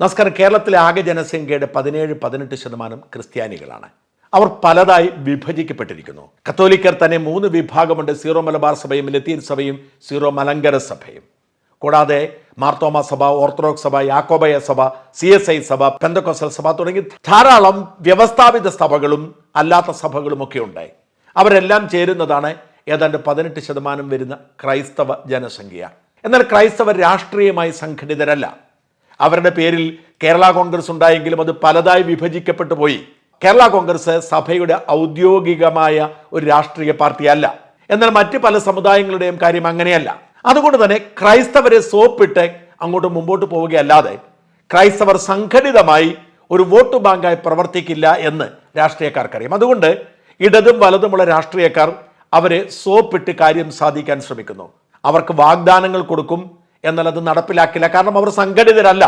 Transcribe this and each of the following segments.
നമസ്കാരം കേരളത്തിലെ ആകെ ജനസംഖ്യയുടെ പതിനേഴ് പതിനെട്ട് ശതമാനം ക്രിസ്ത്യാനികളാണ്. അവർ പലതായി വിഭജിക്കപ്പെട്ടിരിക്കുന്നു. കത്തോലിക്കർ തന്നെ മൂന്ന് വിഭാഗമുണ്ട്. സീറോ മലബാർ സഭയും ലത്തീൻ സഭയും സീറോ മലങ്കര സഭയും. കൂടാതെ മാർത്തോമ സഭ ഓർത്തഡോക്സ് സഭ യാക്കോബയ സഭ സി എസ് ഐ സഭ പെന്തക്കോസൽ സഭ തുടങ്ങി ധാരാളം വ്യവസ്ഥാപിത സഭകളും അല്ലാത്ത സഭകളും ഒക്കെ ഉണ്ട് അവരെല്ലാം ചേരുന്നതാണ് ഏതാണ്ട് പതിനെട്ട് ശതമാനം വരുന്ന ക്രൈസ്തവ ജനസംഖ്യ. എന്നാൽ ക്രൈസ്തവർ രാഷ്ട്രീയമായി സംഘടിതരല്ല. അവരുടെ പേരിൽ കേരള കോൺഗ്രസ് ഉണ്ടായെങ്കിലും അത് പലതായി വിഭജിക്കപ്പെട്ടു പോയി. കേരള കോൺഗ്രസ് സഭയുടെ ഔദ്യോഗികമായ ഒരു രാഷ്ട്രീയ പാർട്ടിയല്ല. എന്നാൽ മറ്റ് പല സമുദായങ്ങളുടെയും കാര്യം അങ്ങനെയല്ല. അതുകൊണ്ട് തന്നെ ക്രൈസ്തവരെ സോപ്പിട്ട് അങ്ങോട്ട് മുമ്പോട്ട് പോവുകയല്ലാതെ ക്രൈസ്തവർ സംഘടിതമായി ഒരു വോട്ട് ബാങ്കായി പ്രവർത്തിക്കില്ല എന്ന് രാഷ്ട്രീയക്കാർക്കറിയാം. അതുകൊണ്ട് ഇടതും വലതുമുള്ള രാഷ്ട്രീയക്കാർ അവരെ സോപ്പിട്ട് കാര്യം സാധിക്കാൻ ശ്രമിക്കുന്നു. അവർക്ക് വാഗ്ദാനങ്ങൾ കൊടുക്കും എന്നാൽ അത് നടപ്പിലാക്കില്ല. കാരണം അവർ സംഘടിതരല്ല.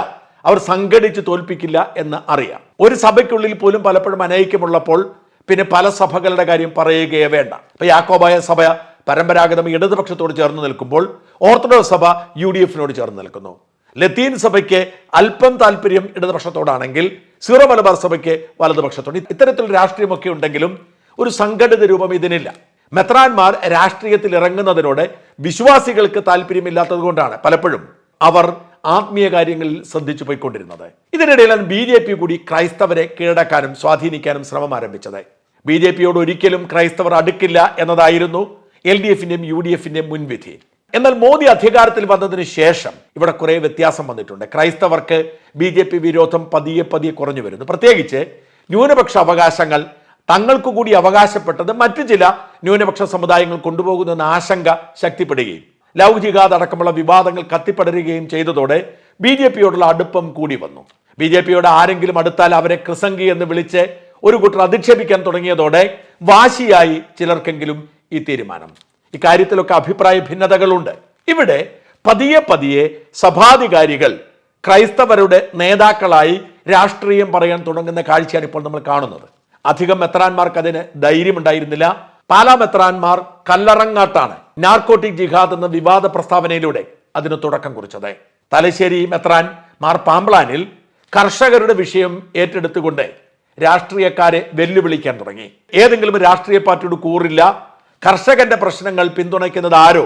അവർ സംഘടിച്ച് തോൽപ്പിക്കില്ല എന്ന് അറിയാം. ഒരു സഭയ്ക്കുള്ളിൽ പോലും പലപ്പോഴും അനൈക്യമുള്ളപ്പോൾ പിന്നെ പല സഭകളുടെ കാര്യം പറയുകയേ വേണ്ട. ഇപ്പൊ യാക്കോബായ സഭ പരമ്പരാഗതം ഇടതുപക്ഷത്തോട് ചേർന്ന് നിൽക്കുമ്പോൾ ഓർത്തഡോക്സ് സഭ യു ഡി എഫിനോട് ചേർന്ന് നിൽക്കുന്നു. ലത്തീൻ സഭയ്ക്ക് അല്പം താല്പര്യം ഇടതുപക്ഷത്തോടാണെങ്കിൽ സീറോ മലബാർ സഭയ്ക്ക് വലതുപക്ഷത്തോട്. ഇത്തരത്തിൽ രാഷ്ട്രീയമൊക്കെ ഉണ്ടെങ്കിലും ഒരു സംഘടിത രൂപം ഇതിനില്ല. മെത്രാന്മാർ രാഷ്ട്രീയത്തിൽ ഇറങ്ങുന്നതിനോട് വിശ്വാസികൾക്ക് താല്പര്യമില്ലാത്തത് കൊണ്ടാണ് പലപ്പോഴും അവർ ആത്മീയ കാര്യങ്ങളിൽ ശ്രദ്ധിച്ചു പോയിക്കൊണ്ടിരുന്നത്. ഇതിനിടയിലാണ് ബി ജെ പി കൂടി ക്രൈസ്തവരെ കീഴടക്കാനും സ്വാധീനിക്കാനും ശ്രമം ആരംഭിച്ചത്. ബി ജെ പിയോട് ഒരിക്കലും ക്രൈസ്തവർ അടുക്കില്ല എന്നതായിരുന്നു എൽ ഡി എഫിന്റെയും യു ഡി എഫിന്റെയും മുൻവിധി. എന്നാൽ മോദി അധികാരത്തിൽ വന്നതിന് ശേഷം ഇവിടെ കുറെ വ്യത്യാസം വന്നിട്ടുണ്ട്. ക്രൈസ്തവർക്ക് ബി ജെ പി വിരോധം പതിയെ പതിയെ കുറഞ്ഞു വരുന്നു. പ്രത്യേകിച്ച് ന്യൂനപക്ഷ അവകാശങ്ങൾ തങ്ങൾക്ക് കൂടി അവകാശപ്പെട്ടത് മറ്റു ചില ന്യൂനപക്ഷ സമുദായങ്ങൾ കൊണ്ടുപോകുന്നെന്ന ആശങ്ക ശക്തിപ്പെടുകയും ലൗകികാത അടക്കമുള്ള വിവാദങ്ങൾ കത്തിപ്പടരുകയും ചെയ്തതോടെ ബി ജെ പിയോടുള്ള അടുപ്പം കൂടി വന്നു. ബി ജെ പിയോട് ആരെങ്കിലും അടുത്താൽ അവരെ ക്രിസംഗി എന്ന് വിളിച്ച് ഒരു കൂട്ടർ അധിക്ഷേപിക്കാൻ തുടങ്ങിയതോടെ വാശിയായി ചിലർക്കെങ്കിലും ഈ തീരുമാനം. ഇക്കാര്യത്തിലൊക്കെ അഭിപ്രായ ഭിന്നതകളുണ്ട്. ഇവിടെ പതിയെ പതിയെ സഭാധികാരികൾ ക്രൈസ്തവരുടെ നേതാക്കളായി രാഷ്ട്രീയം പറയാൻ തുടങ്ങുന്ന കാഴ്ചയാണ് ഇപ്പോൾ നമ്മൾ കാണുന്നത്. അധികം മെത്രാന്മാർക്ക് അതിന് ധൈര്യമുണ്ടായിരുന്നില്ല. പാലാ മെത്രാന്മാർ കല്ലറങ്ങാട്ടാണ് നാർക്കോട്ടിക് ജിഹാദ് എന്ന വിവാദ പ്രസ്താവനയിലൂടെ അതിന് തുടക്കം കുറിച്ചത്. തലശ്ശേരി മെത്രാൻ മാർ പാമ്പ്ലാനിൽ കർഷകരുടെ വിഷയം ഏറ്റെടുത്തുകൊണ്ട് രാഷ്ട്രീയക്കാരെ വെല്ലുവിളിക്കാൻ തുടങ്ങി. ഏതെങ്കിലും രാഷ്ട്രീയ പാർട്ടിയോട് കൂറില്ല. കർഷകന്റെ പ്രശ്നങ്ങൾ പിന്തുണയ്ക്കുന്നത് ആരോ?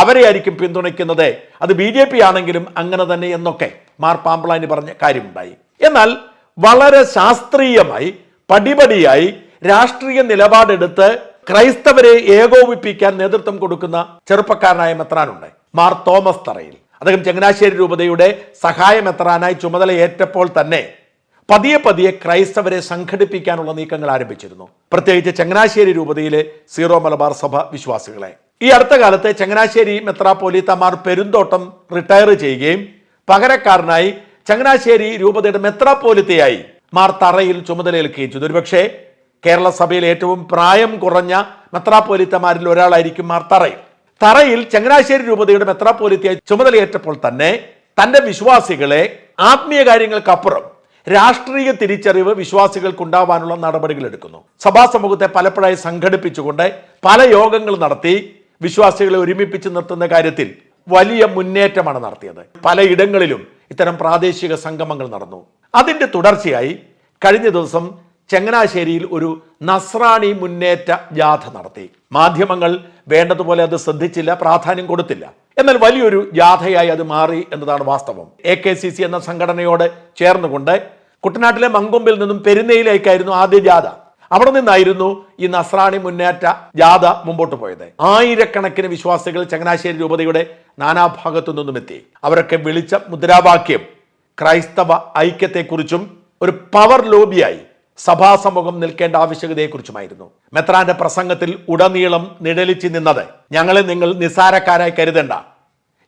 അവരെയായിരിക്കും പിന്തുണയ്ക്കുന്നത്. അത് ബി ജെ പി ആണെങ്കിലും അങ്ങനെ തന്നെ എന്നൊക്കെ മാർ പാമ്പ്ലാനി പറഞ്ഞ കാര്യമുണ്ടായി. എന്നാൽ വളരെ ശാസ്ത്രീയമായി പടിപടിയായി രാഷ്ട്രീയ നിലപാടെടുത്ത് ക്രൈസ്തവരെ ഏകോപിപ്പിക്കാൻ നേതൃത്വം കൊടുക്കുന്ന ചെറുപ്പക്കാരനായ മെത്രാനുണ്ട്. മാർ തോമസ് തറയിൽ. അദ്ദേഹം ചങ്ങനാശ്ശേരി രൂപതയുടെ സഹായ മെത്രാനായി ചുമതലയേറ്റപ്പോൾ തന്നെ പതിയെ പതിയെ ക്രൈസ്തവരെ സംഘടിപ്പിക്കാനുള്ള നീക്കങ്ങൾ ആരംഭിച്ചിരുന്നു. പ്രത്യേകിച്ച് ചങ്ങനാശ്ശേരി രൂപതയിലെ സീറോ മലബാർ സഭ വിശ്വാസികളെ. ഈ അടുത്ത കാലത്ത് ചങ്ങനാശ്ശേരി മെത്രാപ്പോലീത്തമാർ പെരുന്തോട്ടം റിട്ടയർ ചെയ്യുകയും പകരക്കാരനായി ചങ്ങനാശ്ശേരി രൂപതയുടെ മെത്രാപ്പോലിത്തയായി മാർ തറയിൽ ചുമതലയേൽക്കുകയും ചെയ്തു. ഒരുപക്ഷെ കേരള സഭയിൽ ഏറ്റവും പ്രായം കുറഞ്ഞ മെത്രാപ്പോലിത്തമാരിൽ ഒരാളായിരിക്കും മാർ തറയിൽ തറയിൽ ചങ്ങനാശ്ശേരി രൂപതയുടെ മെത്രാപ്പോലിത്തയായി ചുമതലയേറ്റപ്പോൾ തന്നെ തന്റെ വിശ്വാസികളെ ആത്മീയ കാര്യങ്ങൾക്കപ്പുറം രാഷ്ട്രീയ തിരിച്ചറിവ് വിശ്വാസികൾക്കുണ്ടാവാനുള്ള നടപടികൾ എടുക്കുന്നു. സഭാ സമൂഹത്തെ പലപ്പോഴായി സംഘടിപ്പിച്ചുകൊണ്ട് പല യോഗങ്ങൾ നടത്തി വിശ്വാസികളെ ഒരുമിപ്പിച്ച് നിർത്തുന്ന കാര്യത്തിൽ വലിയ മുന്നേറ്റമാണ് നടത്തിയത്. പലയിടങ്ങളിലും ഇത്തരം പ്രാദേശിക സംഗമങ്ങൾ നടന്നു. അതിന്റെ തുടർച്ചയായി കഴിഞ്ഞ ദിവസം ചങ്ങനാശ്ശേരിയിൽ ഒരു നസ്രാണി മുന്നേറ്റ ജാഥ നടത്തി. മാധ്യമങ്ങൾ വേണ്ടതുപോലെ അത് ശ്രദ്ധിച്ചില്ല പ്രാധാന്യം കൊടുത്തില്ല. എന്നാൽ വലിയൊരു ജാഥയായി അത് മാറി എന്നതാണ് വാസ്തവം. എ കെ സി സി എന്ന സംഘടനയോട് ചേർന്നുകൊണ്ട് കുട്ടനാട്ടിലെ മങ്കൊമ്പിൽ നിന്നും പെരുന്നയിലേക്കായിരുന്നു ആദ്യ ജാഥ. അവിടെ നിന്നായിരുന്നു ഈ നസ്രാണി മുന്നേറ്റ ജാഥ മുമ്പോട്ട് പോയത്. ആയിരക്കണക്കിന് വിശ്വാസികൾ ചങ്ങനാശ്ശേരി രൂപതയുടെ നാനാഭാഗത്തു നിന്നും എത്തി അവരൊക്കെ വിളിച്ച മുദ്രാവാക്യം ക്രൈസ്തവ ഐക്യത്തെക്കുറിച്ചും ഒരു പവർ ലോബിയായി സഭാസമൂഹം നിൽക്കേണ്ട ആവശ്യകതയെക്കുറിച്ചുമായിരുന്നു. മെത്രാന്റെ പ്രസംഗത്തിൽ ഉടനീളം നിഴലിച്ചു നിന്നത് ഞങ്ങളെ നിങ്ങൾ നിസ്സാരക്കാരായി കരുതണ്ട.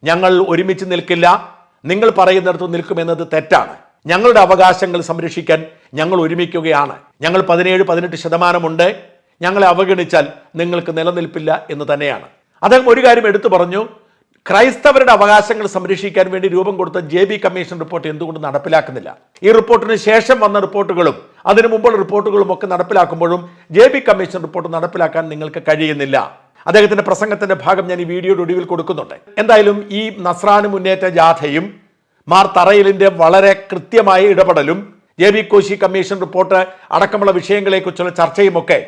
ഞങ്ങൾ ഒരുമിച്ച് നിൽക്കില്ല. നിങ്ങൾ പറയുന്നിടത്ത് നിൽക്കുമെന്നത് തെറ്റാണ്. ഞങ്ങളുടെ അവകാശങ്ങൾ സംരക്ഷിക്കാൻ ഞങ്ങൾ ഒരുമിക്കുകയാണ്. ഞങ്ങൾ പതിനേഴ് പതിനെട്ട് ശതമാനമുണ്ട്. ഞങ്ങളെ അവഗണിച്ചാൽ നിങ്ങൾക്ക് നിലനിൽപ്പില്ല എന്ന് തന്നെയാണ്. അദ്ദേഹം ഒരു കാര്യം എടുത്തു പറഞ്ഞു ക്രൈസ്തവരുടെ അവകാശങ്ങൾ സംരക്ഷിക്കാൻ വേണ്ടി രൂപം കൊടുത്ത ജെ ബി കമ്മീഷൻ റിപ്പോർട്ട് എന്തുകൊണ്ട് നടപ്പിലാക്കുന്നില്ല? ഈ റിപ്പോർട്ടിന് ശേഷം വന്ന റിപ്പോർട്ടുകളും അതിനു മുമ്പുള്ള റിപ്പോർട്ടുകളും ഒക്കെ നടപ്പിലാക്കുമ്പോഴും ജെ ബി കമ്മീഷൻ റിപ്പോർട്ട് നടപ്പിലാക്കാൻ നിങ്ങൾക്ക് കഴിയുന്നില്ല. അദ്ദേഹത്തിന്റെ പ്രസംഗത്തിന്റെ ഭാഗം ഞാൻ ഈ വീഡിയോയുടെ ഒടുവിൽ കൊടുക്കുന്നുണ്ട്. എന്തായാലും ഈ നസ്രാന് മുന്നേറ്റ ജാഥയും മാർ തറയിലിന്റെ വളരെ കൃത്യമായ ഇടപെടലും J B Koshy commission report അടക്കമുള്ള വിഷയങ്ങളെക്കുറിച്ചുള്ള ചർച്ചയുമൊക്കെ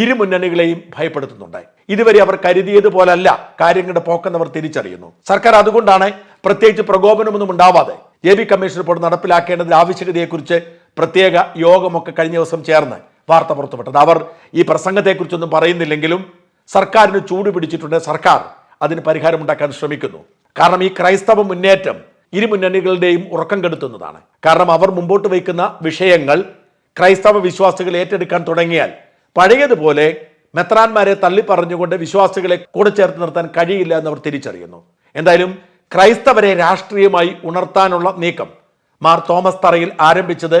ഇരു മുന്നണികളെയും ഭയപ്പെടുത്തുന്നുണ്ട്. ഇതുവരെ അവർ കരുതിയതുപോലല്ല കാര്യങ്ങളുടെ പോക്കെന്നവർ തിരിച്ചറിയുന്നു. സർക്കാർ അതുകൊണ്ടാണ് പ്രത്യേകിച്ച് പ്രകോപനമൊന്നും ഉണ്ടാവാതെ ജെ ബി കമ്മീഷൻ റിപ്പോർട്ട് നടപ്പിലാക്കേണ്ടതിന്റെ ആവശ്യകതയെക്കുറിച്ച് പ്രത്യേക യോഗമൊക്കെ കഴിഞ്ഞ ദിവസം ചേർന്ന് വാർത്ത പുറത്തുവിട്ടത്. അവർ ഈ പ്രസംഗത്തെക്കുറിച്ചൊന്നും പറയുന്നില്ലെങ്കിലും സർക്കാരിന് ചൂട് പിടിച്ചിട്ടുണ്ട് സർക്കാർ. അതിന് പരിഹാരമുണ്ടാക്കാൻ ശ്രമിക്കുന്നു. കാരണം ഈ ക്രൈസ്തവ മുന്നേറ്റം ഇരു മുന്നണികളുടെയും ഉറക്കം കെടുത്തുന്നതാണ്. കാരണം അവർ മുമ്പോട്ട് വയ്ക്കുന്ന വിഷയങ്ങൾ ക്രൈസ്തവ വിശ്വാസികൾ ഏറ്റെടുക്കാൻ തുടങ്ങിയാൽ പഴയതുപോലെ മെത്രാന്മാരെ തള്ളിപ്പറഞ്ഞുകൊണ്ട് വിശ്വാസികളെ കൂടെ ചേർത്ത് നിർത്താൻ കഴിയില്ല എന്നവർ തിരിച്ചറിയുന്നു. എന്തായാലും ക്രൈസ്തവരെ രാഷ്ട്രീയമായി ഉണർത്താനുള്ള നീക്കം മാർ തോമസ് തറയിൽ ആരംഭിച്ചത്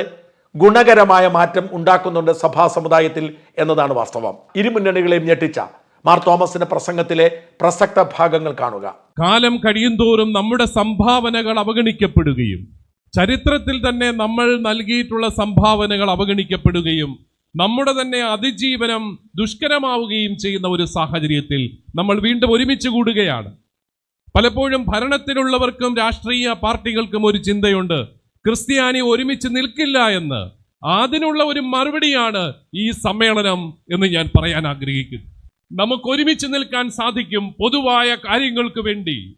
ഗുണകരമായ മാറ്റം ഉണ്ടാക്കുന്നുണ്ട് സഭാ സമുദായത്തിൽ എന്നതാണ് വാസ്തവം. ഇരുമുന്നണികളെയും ഞെട്ടിച്ച മാർ തോമസിന്റെ പ്രസംഗത്തിലെ പ്രസക്ത ഭാഗങ്ങൾ കാണുക. കാലം കഴിയുന്തോറും നമ്മുടെ സംഭാവനകൾ അവഗണിക്കപ്പെടുകയും ചരിത്രത്തിൽ തന്നെ നമ്മൾ നൽകിയിട്ടുള്ള സംഭാവനകൾ അവഗണിക്കപ്പെടുകയും നമ്മുടെ തന്നെ അതിജീവനം ദുഷ്കരമാവുകയും ചെയ്യുന്ന ഒരു സാഹചര്യത്തിൽ നമ്മൾ വീണ്ടും ഒരുമിച്ച് കൂടുകയാണ്. പലപ്പോഴും ഭരണത്തിലുള്ളവർക്കും രാഷ്ട്രീയ പാർട്ടികൾക്കും ഒരു ചിന്തയുണ്ട്. ക്രിസ്ത്യാനി ഒരുമിച്ച് നിൽക്കില്ല എന്ന്. അതിനുള്ള ഒരു മറുപടിയാണ് ഈ സമ്മേളനം എന്ന് ഞാൻ പറയാൻ ആഗ്രഹിക്കുന്നു. നമുക്ക് ഒരുമിച്ച് നിൽക്കാൻ സാധിക്കും പൊതുവായ കാര്യങ്ങൾക്ക് വേണ്ടി.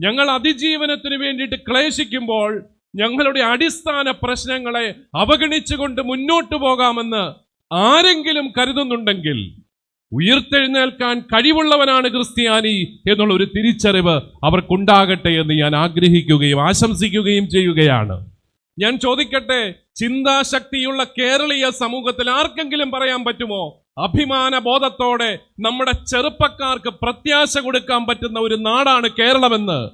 ഞങ്ങൾ അതിജീവനത്തിന് വേണ്ടിയിട്ട് ക്ലേശിക്കുമ്പോൾ ഞങ്ങളുടെ അടിസ്ഥാന പ്രശ്നങ്ങളെ അവഗണിച്ചുകൊണ്ട് മുന്നോട്ട് പോകാമെന്ന് ആരെങ്കിലും കരുതുന്നുണ്ടെങ്കിൽ ഉയർത്തെഴുന്നേൽക്കാൻ കഴിവുള്ളവനാണ് ക്രിസ്ത്യാനി എന്നുള്ള ഒരു തിരിച്ചറിവ് അവർക്കുണ്ടാകട്ടെ എന്ന് ഞാൻ ആഗ്രഹിക്കുകയും ആശംസിക്കുകയും ചെയ്യുകയാണ്. ഞാൻ ചോദിക്കട്ടെ ചിന്താശക്തിയുള്ള കേരളീയ സമൂഹത്തിൽ ആർക്കെങ്കിലും പറയാൻ പറ്റുമോ? അഭിമാന ബോധത്തോടെ നമ്മുടെ ചെറുപ്പക്കാർക്ക് പ്രത്യാശ കൊടുക്കാൻ പറ്റുന്ന ഒരു നാടാണ് കേരളമെന്ന്.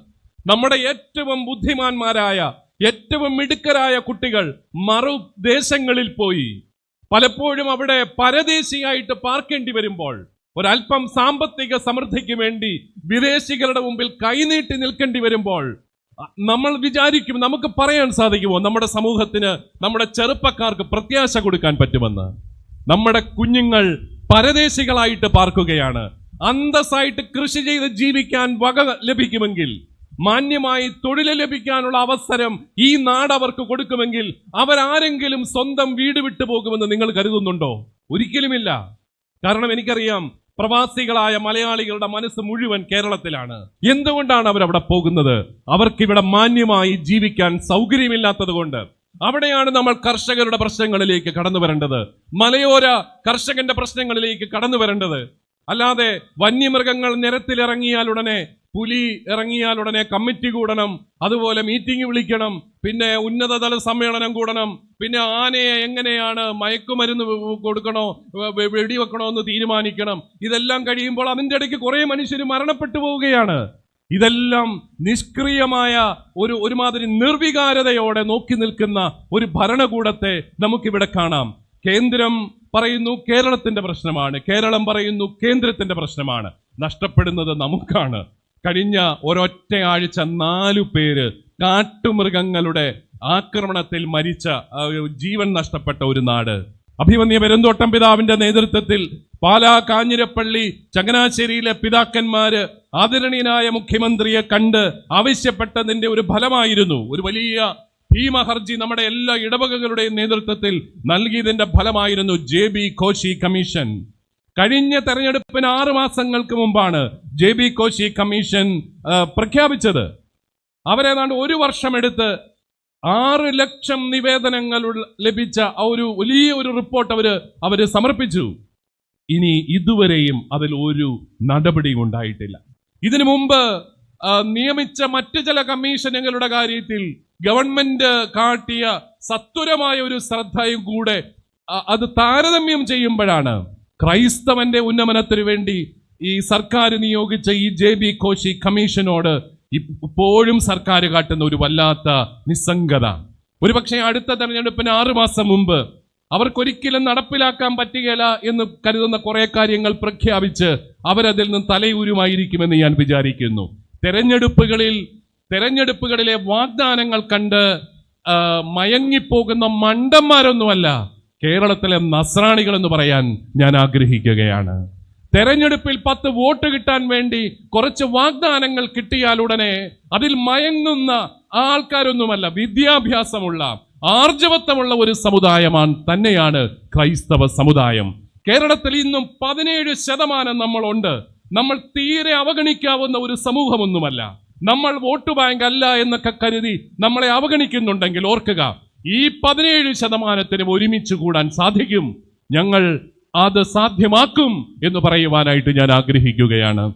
നമ്മുടെ ഏറ്റവും ബുദ്ധിമാന്മാരായ ഏറ്റവും മിടുക്കരായ കുട്ടികൾ മറു ദേശങ്ങളിൽ പോയി. പലപ്പോഴും അവിടെ പരദേശിയായിട്ട് പാർക്കേണ്ടി വരുമ്പോൾ ഒരല്പം സാമ്പത്തിക സമൃദ്ധിക്ക് വേണ്ടി വിദേശികളുടെ മുമ്പിൽ കൈനീട്ടി നിൽക്കേണ്ടി വരുമ്പോൾ നമ്മൾ വിചാരിക്കും നമുക്ക് പറയാൻ സാധിക്കുമോ? നമ്മുടെ സമൂഹത്തിന് നമ്മുടെ ചെറുപ്പക്കാർക്ക് പ്രത്യാശ കൊടുക്കാൻ പറ്റുമെന്ന്. നമ്മുടെ കുഞ്ഞുങ്ങൾ പരദേശികളായിട്ട് പാർക്കുകയാണ്. അന്തസ്സായിട്ട് കൃഷി ചെയ്ത് ജീവിക്കാൻ വക ലഭിക്കുമെങ്കിൽ മാന്യമായി തൊഴിൽ ലഭിക്കാനുള്ള അവസരം ഈ നാട് അവർക്ക് കൊടുക്കുമെങ്കിൽ അവരാരെങ്കിലും സ്വന്തം വീട് വിട്ടു പോകുമെന്ന് നിങ്ങൾ കരുതുന്നുണ്ടോ? ഒരിക്കലുമില്ല. കാരണം എനിക്കറിയാം പ്രവാസികളായ മലയാളികളുടെ മനസ്സ് മുഴുവൻ കേരളത്തിലാണ്. എന്തുകൊണ്ടാണ് അവരവിടെ പോകുന്നത്? അവർക്കിവിടെ മാന്യമായി ജീവിക്കാൻ സൗകര്യമില്ലാത്തത് കൊണ്ട് അവിടെയാണ് നമ്മൾ കർഷകരുടെ പ്രശ്നങ്ങളിലേക്ക് കടന്നു വരേണ്ടത് മലയോര കർഷകന്റെ പ്രശ്നങ്ങളിലേക്ക് കടന്നു വരേണ്ടത് അല്ലാതെ വന്യമൃഗങ്ങൾ നിരത്തിലിറങ്ങിയാൽ ഉടനെ പുലി ഇറങ്ങിയാൽ ഉടനെ കമ്മിറ്റി കൂടണം അതുപോലെ മീറ്റിംഗ് വിളിക്കണം പിന്നെ ഉന്നതതല സമ്മേളനം കൂടണം പിന്നെ ആനയെ എങ്ങനെയാണ് മയക്കുമരുന്ന് കൊടുക്കണോ വെടിവെക്കണോ എന്ന് തീരുമാനിക്കണം. ഇതെല്ലാം കഴിയുമ്പോൾ അതിന്റെ ഇടയ്ക്ക് കുറേ മനുഷ്യർ മരണപ്പെട്ടു പോവുകയാണ്. ഇതെല്ലാം നിഷ്ക്രിയമായ ഒരു ഒരുമാതിരി നിർവികാരതയോടെ നോക്കി നിൽക്കുന്ന ഒരു ഭരണകൂടത്തെ നമുക്കിവിടെ കാണാം. കേന്ദ്രം പറയുന്നു കേരളത്തിന്റെ പ്രശ്നമാണ്. കേരളം പറയുന്നു കേന്ദ്രത്തിന്റെ പ്രശ്നമാണ്. നഷ്ടപ്പെടുന്നത് നമുക്കാണ്. കഴിഞ്ഞ ഒരൊറ്റ ആഴ്ച നാലു പേര് കാട്ടുമൃഗങ്ങളുടെ ആക്രമണത്തിൽ മരിച്ച ജീവൻ നഷ്ടപ്പെട്ട ഒരു നാട്. അഭിമന്യ പെരുന്തോട്ടം പിതാവിന്റെ നേതൃത്വത്തിൽ പാലാ കാഞ്ഞിരപ്പള്ളി ചങ്ങനാശ്ശേരിയിലെ പിതാക്കന്മാര് ആദരണീയനായ മുഖ്യമന്ത്രിയെ കണ്ട് ആവശ്യപ്പെട്ടതിന്റെ ഒരു ഫലമായിരുന്നു. ഒരു വലിയ ഭീമഹർജി നമ്മുടെ എല്ലാ ഇടവകകളുടെയും നേതൃത്വത്തിൽ നൽകിയതിന്റെ ഫലമായിരുന്നു ജെ ബി കോശി കമ്മീഷൻ. കഴിഞ്ഞ തെരഞ്ഞെടുപ്പിന് ആറു മാസങ്ങൾക്ക് മുമ്പാണ് ജെ ബി കോശി കമ്മീഷൻ പ്രഖ്യാപിച്ചത്. അവരേതാണ്ട് ഒരു വർഷമെടുത്ത് ആറ് ലക്ഷം നിവേദനങ്ങൾ ലഭിച്ച ആ ഒരു വലിയ ഒരു റിപ്പോർട്ട് അവർ അവർ സമർപ്പിച്ചു. ഇനി ഇതുവരെയും അതിൽ ഒരു നടപടിയും ഉണ്ടായിട്ടില്ല. ഇതിനു മുമ്പ് നിയമിച്ച മറ്റു ചില കമ്മീഷനുകളുടെ കാര്യത്തിൽ ഗവൺമെന്റ് കാട്ടിയ സത്വരമായ ഒരു ശ്രദ്ധയും കൂടെ അത് താരതമ്യം ചെയ്യുമ്പോഴാണ് ക്രൈസ്തവന്റെ ഉന്നമനത്തിനു വേണ്ടി ഈ സർക്കാർ നിയോഗിച്ച ഈ ജെ ബി കോശി കമ്മീഷനോട് ഇപ്പോഴും സർക്കാർ കാട്ടുന്ന ഒരു വല്ലാത്ത നിസ്സംഗത. ഒരുപക്ഷെ അടുത്ത തെരഞ്ഞെടുപ്പിന് ആറു മാസം മുമ്പ് അവർക്കൊരിക്കലും നടപ്പിലാക്കാൻ പറ്റുകയില്ല എന്ന് കരുതുന്ന കുറെ കാര്യങ്ങൾ പ്രഖ്യാപിച്ച് അവരതിൽ നിന്ന് തലയൂരുമായിരിക്കുമെന്ന് ഞാൻ വിചാരിക്കുന്നു. തെരഞ്ഞെടുപ്പുകളിൽ തെരഞ്ഞെടുപ്പുകളിലെ വാഗ്ദാനങ്ങൾ കണ്ട് മയങ്ങിപ്പോകുന്ന മണ്ടന്മാരൊന്നുമല്ല കേരളത്തിലെ നസ്രാണികൾ എന്ന് പറയാൻ ഞാൻ ആഗ്രഹിക്കുകയാണ്. തെരഞ്ഞെടുപ്പിൽ പത്ത് വോട്ട് കിട്ടാൻ വേണ്ടി കുറച്ച് വാഗ്ദാനങ്ങൾ കിട്ടിയാൽ ഉടനെ അതിൽ മയങ്ങുന്ന ആൾക്കാരൊന്നുമല്ല വിദ്യാഭ്യാസമുള്ള ആർജവത്വമുള്ള ഒരു സമുദായമാണ് തന്നെയാണ് ക്രൈസ്തവ സമുദായം. കേരളത്തിൽ ഇന്നും പതിനേഴ് ശതമാനം നമ്മളുണ്ട്. നമ്മൾ തീരെ അവഗണിക്കാവുന്ന ഒരു സമൂഹമൊന്നുമല്ല. നമ്മൾ വോട്ട് ബാങ്ക് അല്ല എന്നൊക്കെ കരുതി നമ്മളെ അവഗണിക്കുന്നുണ്ടെങ്കിൽ ഓർക്കുക ഈ പതിനേഴ് ശതമാനത്തിന് ഒരുമിച്ച് കൂടാൻ സാധിക്കും. ഞങ്ങൾ അത് സാധ്യമാക്കും എന്ന് പറയുവാനായിട്ട് ഞാൻ ആഗ്രഹിക്കുകയാണ്.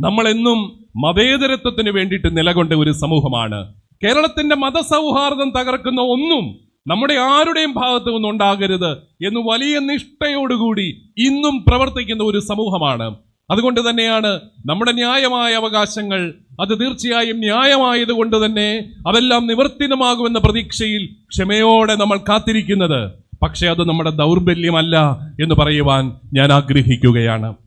നമ്മളെന്നും മതേതരത്വത്തിന് വേണ്ടിയിട്ട് നിലകൊണ്ട ഒരു സമൂഹമാണ്. കേരളത്തിന്റെ മതസൗഹാർദ്ദം തകർക്കുന്ന ഒന്നും നമ്മുടെ ആരുടെയും ഭാഗത്തു നിന്നുണ്ടാകരുത് എന്ന് വലിയ നിഷ്ഠയോടുകൂടി ഇന്നും പ്രവർത്തിക്കുന്ന ഒരു സമൂഹമാണ്. അതുകൊണ്ട് തന്നെയാണ് നമ്മുടെ ന്യായമായ അവകാശങ്ങൾ അത് തീർച്ചയായും ന്യായമായത് കൊണ്ട് തന്നെ അതെല്ലാം നിവർത്തിതമാകുമെന്ന പ്രതീക്ഷയിൽ ക്ഷമയോടെ നമ്മൾ കാത്തിരിക്കുന്നത്. പക്ഷേ അത് നമ്മുടെ ദൗർബല്യമല്ല എന്ന് പറയുവാൻ ഞാൻ ആഗ്രഹിക്കുകയാണ്.